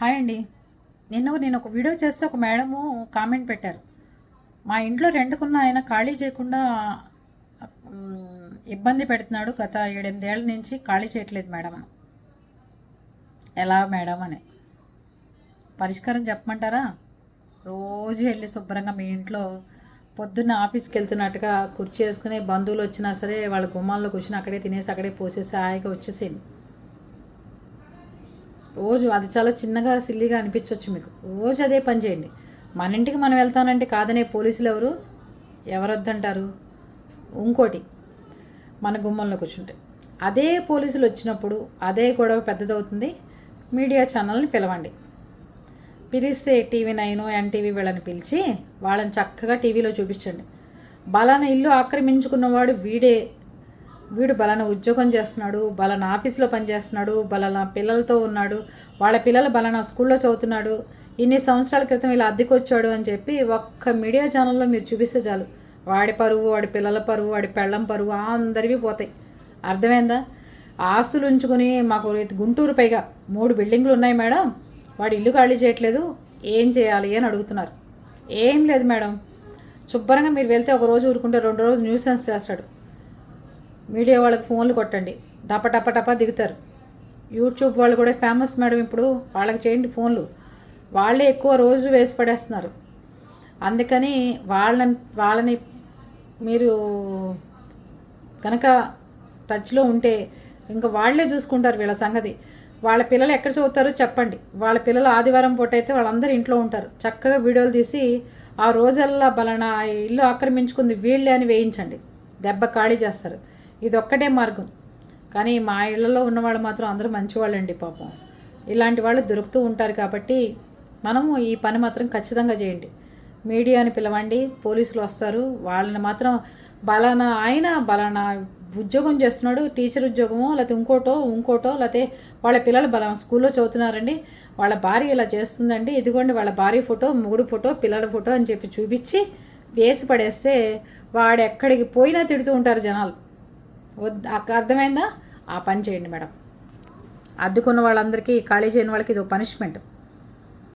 Hi అండి. నిన్న నేను ఒక వీడియో చేస్తే ఒక మేడము కామెంట్ పెట్టారు. మా ఇంట్లో రెండుకున్న ఆయన ఖాళీ చేయకుండా ఇబ్బంది పెడుతున్నాడు గత ఏడెనిమిదేళ్ళ నుంచి ఖాళీ చేయట్లేదు మేడం అని. ఎలా మేడం అని. పరిష్కారం చెప్పమంటారా? రోజు వెళ్ళి శుభ్రంగా మీ ఇంట్లో పొద్దున్న ఆఫీస్కి వెళ్తున్నట్టుగా కుర్చీ వేసుకుని బంధువులు వచ్చినా సరే వాళ్ళ గుమ్మాల్లో కూర్చుని అక్కడే తినేసి అక్కడే పోసేసి హాయిగా వచ్చేసేయండి. రోజు అది చాలా చిన్నగా సిల్లీగా అనిపించవచ్చు మీకు. రోజు అదే పని చేయండి. మన ఇంటికి మనం వెళ్తానంటే కాదనే పోలీసులు ఎవరు? ఎవరొద్దంటారు? ఇంకోటి మన గుమ్మంలో కూర్చుంటే. అదే పోలీసులు వచ్చినప్పుడు అదే గొడవ పెద్దదవుతుంది. మీడియా ఛానల్ని పిలవండి. పిలిస్తే టీవీ నైన్ ఎన్టీవీ వీళ్ళని పిలిచి వాళ్ళని చక్కగా టీవీలో చూపించండి. బలానా ఇల్లు ఆక్రమించుకున్నవాడు వీడే వీడు బలానా ఉద్యోగం చేస్తున్నాడు బలానా ఆఫీస్లో పనిచేస్తున్నాడు బలానా పిల్లలతో ఉన్నాడు వాళ్ళ పిల్లలు బలానా స్కూల్లో చదువుతున్నాడు ఇన్ని సంవత్సరాల క్రితం ఇలా అద్దెకి వచ్చాడు అని చెప్పి ఒక్క మీడియా ఛానల్లో మీరు చూపిస్తే చాలు. వాడి పరువు వాడి పిల్లల పరువు వాడి పెళ్ళం పరువు అందరివి పోతాయి. అర్థమైందా? ఆస్తులు ఉంచుకుని మాకు గుంటూరు పైగా మూడు బిల్డింగ్లు ఉన్నాయి మేడం. వాడు ఇల్లు ఖాళీ చేయట్లేదు. ఏం చేయాలి అని అడుగుతున్నారు. ఏం లేదు మేడం. శుభ్రంగా మీరు వెళ్తే ఒక రోజు ఊరుకుంటే రెండు రోజు న్యూసెన్స్ చేస్తాడు. మీడియా వాళ్ళకి ఫోన్లు కొట్టండి. టప టప టప దిగుతారు. యూట్యూబ్ వాళ్ళు కూడా ఫేమస్ మేడం ఇప్పుడు వాళ్ళకి చేయండి ఫోన్లు. వాళ్ళే ఎక్కువ రోజు వేసి పడేస్తున్నారు. అందుకని వాళ్ళని వాళ్ళని మీరు కనుక టచ్లో ఉంటే ఇంకా వాళ్ళే చూసుకుంటారు వీళ్ళ సంగతి. వాళ్ళ పిల్లలు ఎక్కడ చదువుతారో చెప్పండి. వాళ్ళ పిల్లలు ఆదివారం పూట అయితే వాళ్ళందరూ ఇంట్లో ఉంటారు. చక్కగా వీడియోలు తీసి ఆ రోజల్లా బలన ఇల్లు ఆక్రమించుకుంది వీళ్ళే అని వేయించండి. దెబ్బ ఖాళీ చేస్తారు. ఇదొక్కటే మార్గం. కానీ మా ఇళ్ళలో ఉన్నవాళ్ళు మాత్రం అందరూ మంచివాళ్ళండి పాపం. ఇలాంటి వాళ్ళు దొరుకుతూ ఉంటారు కాబట్టి మనము ఈ పని మాత్రం ఖచ్చితంగా చేయండి. మీడియాని పిలవండి పోలీసులు వస్తారు వాళ్ళని మాత్రం బలానా ఆయన బలానా ఉద్యోగం చేస్తున్నాడు టీచర్ ఉద్యోగమో లేకపోతే ఇంకోటో ఇంకోటో లేకపోతే వాళ్ళ పిల్లలు బలానా స్కూల్లో చదువుతున్నారండి వాళ్ళ భార్య ఇలా చేస్తుందండి ఇదిగోండి వాళ్ళ భార్య ఫోటో మూడు ఫోటో పిల్లల ఫోటో అని చెప్పి చూపించి వేసి పడేస్తే వాడు ఎక్కడికి పోయినా తిడుతూ ఉంటారు జనాలు. వద్దు. అర్థమైందా? ఆ పని చేయండి మేడం. అద్దుకున్న వాళ్ళందరికీ ఖాళీ చేయని వాళ్ళకి ఇది పనిష్మెంట్